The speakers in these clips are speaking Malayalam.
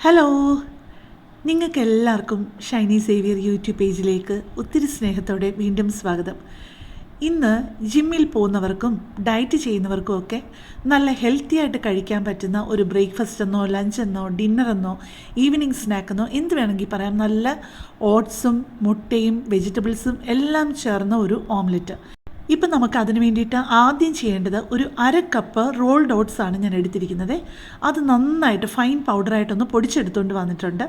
ഹലോ നിങ്ങൾക്ക് എല്ലാവർക്കും ഷൈനി സേവിയർ യൂട്യൂബ് പേജിലേക്ക് ഒത്തിരി സ്നേഹത്തോടെ വീണ്ടും സ്വാഗതം. ഇന്ന് ജിമ്മിൽ പോകുന്നവർക്കും ഡയറ്റ് ചെയ്യുന്നവർക്കും ഒക്കെ നല്ല ഹെൽത്തി ആയിട്ട് കഴിക്കാൻ പറ്റുന്ന ഒരു ബ്രേക്ക്ഫാസ്റ്റ് എന്നോ ലഞ്ച് എന്നോ ഡിന്നർ എന്നോ ഈവനിങ് സ്നാക്ക് എന്നോ എന്ത് വേണമെങ്കിൽ പറയാം. നല്ല ഓട്സും മുട്ടയും വെജിറ്റബിൾസും എല്ലാം ചേർന്ന ഒരു ഓംലെറ്റ് ഇപ്പം നമുക്ക് അതിന് വേണ്ടിയിട്ട് ആദ്യം ചെയ്യേണ്ടത് ഒരു അര കപ്പ് റോൾഡ് ഓട്സ് ആണ് ഞാൻ എടുത്തിരിക്കുന്നത്. അത് നന്നായിട്ട് ഫൈൻ പൗഡറായിട്ടൊന്ന് പൊടിച്ചെടുത്തുകൊണ്ട് വന്നിട്ടുണ്ട്.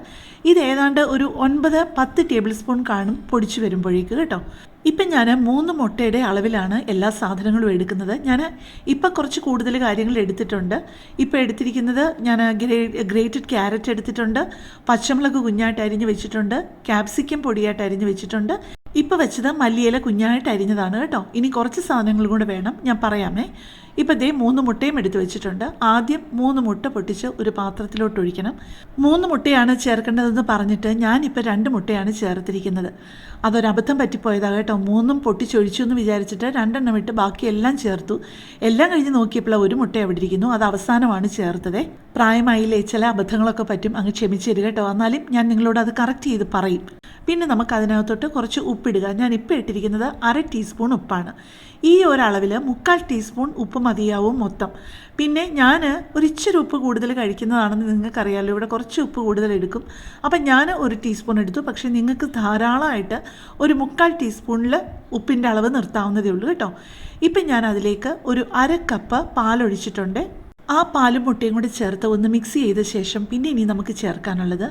ഇത് ഏതാണ്ട് ഒരു ഒൻപത് പത്ത് ടേബിൾ സ്പൂൺ കാണും പൊടിച്ചു വരുമ്പോഴേക്ക് കേട്ടോ. ഇപ്പം ഞാൻ മൂന്ന് മുട്ടയുടെ അളവിലാണ് എല്ലാ സാധനങ്ങളും എടുക്കുന്നത്. ഞാൻ ഇപ്പം കുറച്ച് കൂടുതൽ കാര്യങ്ങൾ എടുത്തിട്ടുണ്ട്. ഇപ്പം എടുത്തിരിക്കുന്നത് ഞാൻ ഗ്രേ ഗ്രേറ്റഡ് ക്യാരറ്റ് എടുത്തിട്ടുണ്ട്. പച്ചമുളക് കുഞ്ഞായിട്ട് അരിഞ്ഞ് വെച്ചിട്ടുണ്ട്. ക്യാപ്സിക്കം പൊടിയായിട്ട് അരിഞ്ഞ് വെച്ചിട്ടുണ്ട്. ഇപ്പം വെച്ചത് മല്ലിയില കുഞ്ഞായിട്ട് അരിഞ്ഞതാണ് കേട്ടോ. ഇനി കുറച്ച് സാധനങ്ങൾ കൂടെ വേണം. ഞാൻ പറയാമേ. ഇപ്പം ദേ മൂന്ന് മുട്ടയും എടുത്തു വെച്ചിട്ടുണ്ട്. ആദ്യം മൂന്ന് മുട്ട പൊട്ടിച്ച് ഒരു പാത്രത്തിലോട്ട് ഒഴിക്കണം. മൂന്ന് മുട്ടയാണ് ചേർക്കേണ്ടതെന്ന് പറഞ്ഞിട്ട് ഞാനിപ്പോൾ രണ്ട് മുട്ടയാണ് ചേർത്തിരിക്കുന്നത്. അതൊരബദ്ധം പറ്റിപ്പോയതാണ് കേട്ടോ. മൂന്നും പൊട്ടിച്ചൊഴിച്ചു എന്ന് വിചാരിച്ചിട്ട് രണ്ടെണ്ണം ഇട്ട് ബാക്കിയെല്ലാം ചേർത്തു. എല്ലാം കഴിഞ്ഞ് നോക്കിയപ്പോൾ ഒരു മുട്ട അവിടെ ഇരിക്കുന്നു. അത് അവസാനമാണ് ചേർത്തത്. പ്രായമായില്ലേ ചില അബദ്ധങ്ങളൊക്കെ പറ്റും. അങ്ങ് ക്ഷമിച്ചിരുക കേട്ടോ. എന്നാലും ഞാൻ നിങ്ങളോട് അത് കറക്റ്റ് ചെയ്ത് പറയും. പിന്നെ നമുക്ക് അതിനകത്തോട്ട് കുറച്ച് ഉപ്പിടുക. ഞാൻ ഇപ്പോൾ ഇട്ടിരിക്കുന്നത് അര ടീസ്പൂൺ ഉപ്പാണ്. ഈ ഒരളവിൽ മുക്കാൽ ടീസ്പൂൺ ഉപ്പ് മതിയാവും മൊത്തം. പിന്നെ ഞാൻ ഒരു ഇച്ചിരി ഉപ്പ് കൂടുതൽ കഴിക്കുന്നതാണെന്ന് നിങ്ങൾക്കറിയാമല്ലോ ഇവിടെ കുറച്ച് ഉപ്പ് കൂടുതൽ എടുക്കും. അപ്പം ഞാൻ ഒരു ടീസ്പൂൺ എടുത്തു. പക്ഷേ നിങ്ങൾക്ക് ധാരാളമായിട്ട് ഒരു മുക്കാൽ ടീസ്പൂണിൽ ഉപ്പിന്റെ അളവ് നിർത്താവുന്നതേ ഉള്ളൂ കേട്ടോ. ഇപ്പം ഞാൻ അതിലേക്ക് ഒരു അര കപ്പ് പാലൊഴിച്ചിട്ടുണ്ട്. ആ പാലും മുട്ടയും കൂടി ചേർത്ത് ഒന്ന് മിക്സ് ചെയ്ത ശേഷം പിന്നെ ഇനി നമുക്ക് ചേർക്കാനുള്ളത്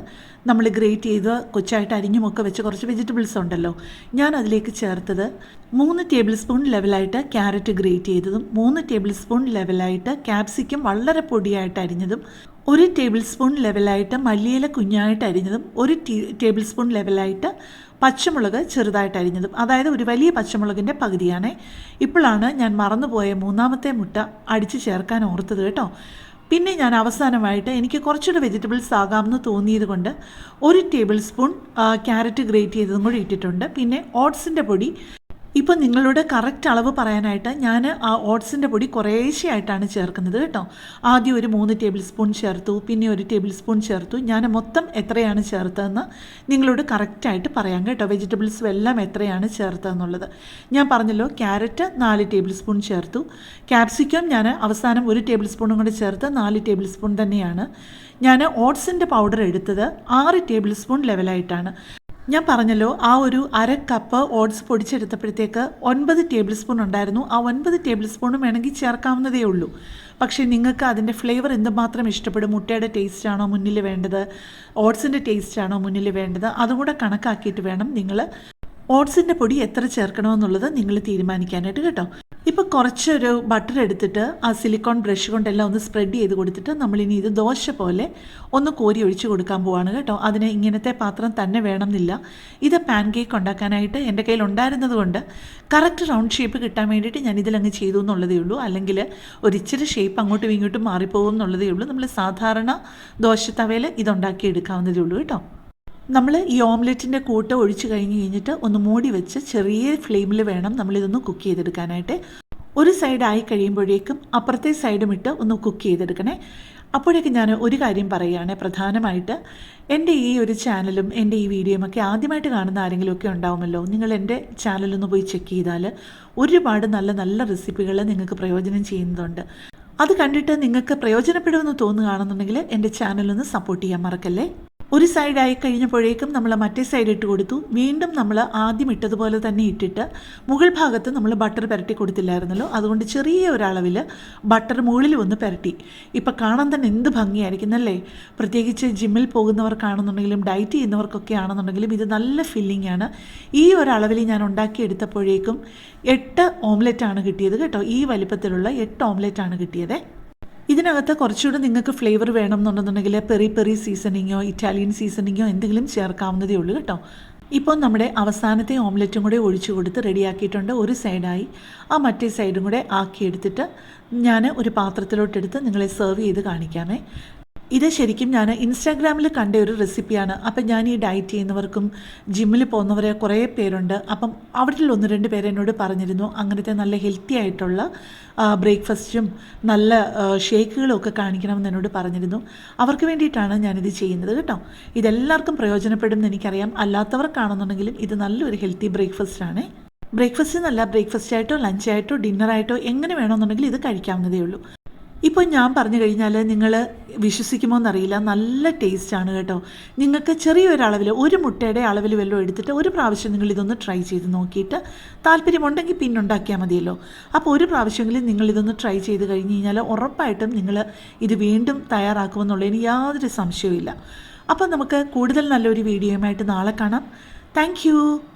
നമ്മൾ ഗ്രേറ്റ് ചെയ്ത് കൊച്ചായിട്ട് അരിഞ്ഞുമൊക്കെ വെച്ച് കുറച്ച് വെജിറ്റബിൾസ് ഉണ്ടല്ലോ. ഞാൻ അതിലേക്ക് ചേർത്തത് മൂന്ന് ടേബിൾ സ്പൂൺ ലെവലായിട്ട് ക്യാരറ്റ് ഗ്രേറ്റ് ചെയ്തതും മൂന്ന് ടേബിൾ സ്പൂൺ ലെവലായിട്ട് ക്യാപ്സിക്കം വളരെ പൊടിയായിട്ട് അരിഞ്ഞതും ഒരു ടേബിൾ സ്പൂൺ ലെവലായിട്ട് മല്ലിയില കുഞ്ഞായിട്ട് അരിഞ്ഞതും ഒരു ടേബിൾ സ്പൂൺ ലെവലായിട്ട് പച്ചമുളക് ചെറുതായിട്ട് അരിഞ്ഞതും. അതായത് ഒരു വലിയ പച്ചമുളകിന്റെ പകുതിയാണ്. ഇപ്പോഴാണ് ഞാൻ മറന്നുപോയ മൂന്നാമത്തെ മുട്ട അടിച്ചു ചേർക്കാൻ ഓർത്തത് കേട്ടോ. പിന്നെ ഞാൻ അവസാനമായിട്ട് എനിക്ക് കുറച്ചുകൂടെ വെജിറ്റബിൾസ് ആകാമെന്ന് തോന്നിയത് കൊണ്ട് ഒരു ടേബിൾ സ്പൂൺ ക്യാരറ്റ് ഗ്രേറ്റ് ചെയ്തതും കൂടി ഇട്ടിട്ടുണ്ട്. പിന്നെ ഓട്സിന്റെ പൊടി ഇപ്പോൾ നിങ്ങളുടെ കറക്റ്റ് അളവ് പറയാനായിട്ട് ഞാൻ ആ ഓട്സിന്റെ പൊടി കുറേശ്ശെയായിട്ടാണ് ചേർക്കുന്നത് കേട്ടോ. ആദ്യം ഒരു മൂന്ന് ടേബിൾ സ്പൂൺ ചേർത്തു പിന്നെ ഒരു ടേബിൾ സ്പൂൺ ചേർത്തു. ഞാൻ മൊത്തം എത്രയാണ് ചേർത്തതെന്ന് നിങ്ങളോട് കറക്റ്റായിട്ട് പറയാം കേട്ടോ. വെജിറ്റബിൾസും എല്ലാം എത്രയാണ് ചേർത്തതെന്നുള്ളത്. ഞാൻ പറഞ്ഞല്ലോ ക്യാരറ്റ് നാല് ടേബിൾ സ്പൂൺ ചേർത്തു. ക്യാപ്സിക്കം ഞാൻ അവസാനം ഒരു ടേബിൾ സ്പൂണും കൂടി ചേർത്ത് നാല് ടേബിൾ സ്പൂൺ തന്നെയാണ്. ഞാൻ ഓട്സിന്റെ പൗഡർ എടുത്തത് ആറ് ടേബിൾ സ്പൂൺ ലെവലായിട്ടാണ് ഞാൻ പറഞ്ഞല്ലോ ആ ഒരു അര കപ്പ് ഓട്സ് പൊടിച്ചെടുത്തപ്പോഴത്തേക്ക് ഒൻപത് ടേബിൾ സ്പൂൺ ഉണ്ടായിരുന്നു. ആ ഒൻപത് ടേബിൾ സ്പൂണും വേണമെങ്കിൽ ചേർക്കാവുന്നതേ ഉള്ളൂ. പക്ഷേ നിങ്ങൾക്ക് അതിന്റെ ഫ്ലേവർ എന്തുമാത്രം ഇഷ്ടപ്പെടും? മുട്ടയുടെ ടേസ്റ്റ് ആണോ മുന്നിൽ വേണ്ടത്? ഓട്സിന്റെ ടേസ്റ്റ് ആണോ മുന്നിൽ വേണ്ടത്? അതും കൂടെ കണക്കാക്കിയിട്ട് വേണം നിങ്ങൾ ഓട്സിന്റെ പൊടി എത്ര ചേർക്കണമെന്നുള്ളത് നിങ്ങൾ തീരുമാനിക്കാനായിട്ട് കേട്ടോ. ഇപ്പോൾ കുറച്ചൊരു ബട്ടർ എടുത്തിട്ട് ആ സിലിക്കോൺ ബ്രഷ് കൊണ്ടെല്ലാം ഒന്ന് സ്പ്രെഡ് ചെയ്ത് കൊടുത്തിട്ട് നമ്മളിനി ഇത് ദോശ പോലെ ഒന്ന് കോരി ഒഴിച്ച് കൊടുക്കാൻ പോവാണ് കേട്ടോ. അതിന് ഇങ്ങനത്തെ പാത്രം തന്നെ വേണമെന്നില്ല. ഇത് പാൻ കേക്ക് ഉണ്ടാക്കാനായിട്ട് എന്റെ കയ്യിൽ ഉണ്ടായിരുന്നത് കൊണ്ട് കറക്റ്റ് റൗണ്ട് ഷേപ്പ് കിട്ടാൻ വേണ്ടിയിട്ട് ഞാൻ ഇതിലങ്ങ് ചെയ്തു എന്നുള്ളതേ ഉള്ളൂ. അല്ലെങ്കിൽ ഒരു ഇച്ചിരി ഷേപ്പ് അങ്ങോട്ടും ഇങ്ങോട്ടും മാറിപ്പോകും എന്നുള്ളതേ ഉള്ളൂ. നമ്മൾ സാധാരണ ദോശത്തവയിൽ ഇതുണ്ടാക്കി എടുക്കാവുന്നതേ ഉള്ളൂ കേട്ടോ. നമ്മൾ ഈ ഓംലെറ്റിന്റെ കൂട്ട് ഒഴിച്ചു കഴിഞ്ഞ് കഴിഞ്ഞിട്ട് ഒന്ന് മൂടി വെച്ച് ചെറിയ ഫ്ലെയിമിൽ വേണം നമ്മളിതൊന്ന് കുക്ക് ചെയ്തെടുക്കാനായിട്ട്. ഒരു സൈഡ് ആയി കഴിയുമ്പോഴേക്കും അപ്പുറത്തെ സൈഡും ഇട്ട് ഒന്ന് കുക്ക് ചെയ്തെടുക്കണേ. അപ്പോഴേക്കും ഞാൻ ഒരു കാര്യം പറയുകയാണ് പ്രധാനമായിട്ട്. എന്റെ ഈ ഒരു ചാനലും എന്റെ ഈ വീഡിയോയും ഒക്കെ ആദ്യമായിട്ട് കാണുന്ന ആരെങ്കിലുമൊക്കെ ഉണ്ടാവുമല്ലോ നിങ്ങൾ എന്റെ ചാനലൊന്ന് പോയി ചെക്ക് ചെയ്താൽ ഒരുപാട് നല്ല നല്ല റെസിപ്പികൾ നിങ്ങൾക്ക് പ്രയോജനം ചെയ്യുന്നതുണ്ട്. അത് കണ്ടിട്ട് നിങ്ങൾക്ക് പ്രയോജനപ്പെടുമെന്ന് തോന്നുകയാണെന്നുണ്ടെങ്കിൽ എന്റെ ചാനലൊന്ന് സപ്പോർട്ട് ചെയ്യാൻ മറക്കല്ലേ? ഒരു സൈഡായി കഴിഞ്ഞപ്പോഴേക്കും നമ്മൾ മറ്റേ സൈഡ് ഇട്ട് കൊടുത്തു. വീണ്ടും നമ്മൾ ആദ്യം ഇട്ടതുപോലെ തന്നെ ഇട്ടിട്ട് മുകൾ ഭാഗത്ത് നമ്മൾ ബട്ടർ പുരട്ടി കൊടുത്തില്ലായിരുന്നല്ലോ? അതുകൊണ്ട് ചെറിയ ഒരളവിൽ ബട്ടർ മുകളിൽ ഒന്ന് പുരട്ടി. ഇപ്പം കാണാൻ തന്നെ എന്ത് ഭംഗിയായിരിക്കും അല്ലേ? പ്രത്യേകിച്ച് ജിമ്മിൽ പോകുന്നവർക്കാണെന്നുണ്ടെങ്കിലും ഡയറ്റ് ചെയ്യുന്നവർക്കൊക്കെ ആണെന്നുണ്ടെങ്കിലും ഇത് നല്ല ഫില്ലിംഗ് ആണ്. ഈ ഒരളവിൽ ഞാൻ ഉണ്ടാക്കിയെടുത്തപ്പോഴേക്കും എട്ട് ഓംലെറ്റാണ് കിട്ടിയത് കേട്ടോ. ഈ വലിപ്പത്തിലുള്ള എട്ട് ഓംലെറ്റാണ് കിട്ടിയത്. ഇതിനകത്ത് കുറച്ചുകൂടെ നിങ്ങൾക്ക് ഫ്ലേവർ വേണം എന്നുണ്ടെന്നുണ്ടെങ്കിൽ പെറി പെറി സീസണിങ്ങോ ഇറ്റാലിയൻ സീസണിങ്ങോ എന്തെങ്കിലും ചേർക്കാവുന്നതേ ഉള്ളൂ കേട്ടോ. ഇപ്പോൾ നമ്മുടെ അവസാനത്തെ ഓംലെറ്റും കൂടെ ഒഴിച്ചു കൊടുത്ത് റെഡിയാക്കിയിട്ടുണ്ട്. ഒരു സൈഡായി ആ മറ്റേ സൈഡും കൂടെ ആക്കിയെടുത്തിട്ട് ഞാൻ ഒരു പാത്രത്തിലോട്ടെടുത്ത് നിങ്ങളെ സെർവ് ചെയ്ത് കാണിക്കാമേ. ഇത് ശരിക്കും ഞാൻ ഇൻസ്റ്റാഗ്രാമിൽ കണ്ട ഒരു റെസിപ്പിയാണ് അപ്പം ഞാൻ ഈ ഡയറ്റ് ചെയ്യുന്നവർക്കും ജിമ്മിൽ പോകുന്നവരെ കുറേ പേരുണ്ട്. അപ്പം അവരിൽ ഒന്ന് രണ്ട് പേരെന്നോട് പറഞ്ഞിരുന്നു അങ്ങനത്തെ നല്ല ഹെൽത്തി ആയിട്ടുള്ള ബ്രേക്ക്ഫാസ്റ്റും നല്ല ഷേക്കുകളും ഒക്കെ കാണിക്കണമെന്ന് എന്നോട് പറഞ്ഞിരുന്നു. അവർക്ക് വേണ്ടിയിട്ടാണ് ഞാനിത് ചെയ്യുന്നത് കേട്ടോ. ഇതെല്ലാവർക്കും പ്രയോജനപ്പെടും എനിക്കറിയാം അല്ലാത്തവർക്കാണെന്നുണ്ടെങ്കിലും ഇത് നല്ലൊരു ഹെൽത്തി ബ്രേക്ക്ഫാസ്റ്റ് ആണ് ബ്രേക്ക്ഫാസ്റ്റ് നല്ല ബ്രേക്ക്ഫാസ്റ്റ് ആയിട്ടോ ഡിന്നർ ആയിട്ടോ എങ്ങനെ വേണമെന്നുണ്ടെങ്കിൽ ഇത് കഴിക്കാവുന്നതേ ഉള്ളൂ. ഇപ്പോൾ ഞാൻ പറഞ്ഞു കഴിഞ്ഞാൽ നിങ്ങൾ വിശ്വസിക്കുമോ എന്നറിയില്ല നല്ല ടേസ്റ്റാണ് കേട്ടോ. നിങ്ങൾക്ക് ചെറിയൊരളവിൽ ഒരു മുട്ടയുടെ അളവിൽ വല്ലതും എടുത്തിട്ട് ഒരു പ്രാവശ്യം നിങ്ങൾ ഇതൊന്ന് ട്രൈ ചെയ്ത് നോക്കിയിട്ട് താല്പര്യമുണ്ടെങ്കിൽ പിന്നെ ഉണ്ടാക്കിയാൽ മതിയല്ലോ. അപ്പോൾ ഒരു പ്രാവശ്യമെങ്കിലും നിങ്ങൾ ഇതൊന്ന് ട്രൈ ചെയ്ത് കഴിഞ്ഞ് കഴിഞ്ഞാൽ ഉറപ്പായിട്ടും നിങ്ങൾ ഇത് വീണ്ടും തയ്യാറാക്കുമെന്നുള്ളതിന് യാതൊരു സംശയവും അപ്പോൾ നമുക്ക് കൂടുതൽ നല്ലൊരു വീഡിയോയുമായിട്ട് നാളെ കാണാം. താങ്ക്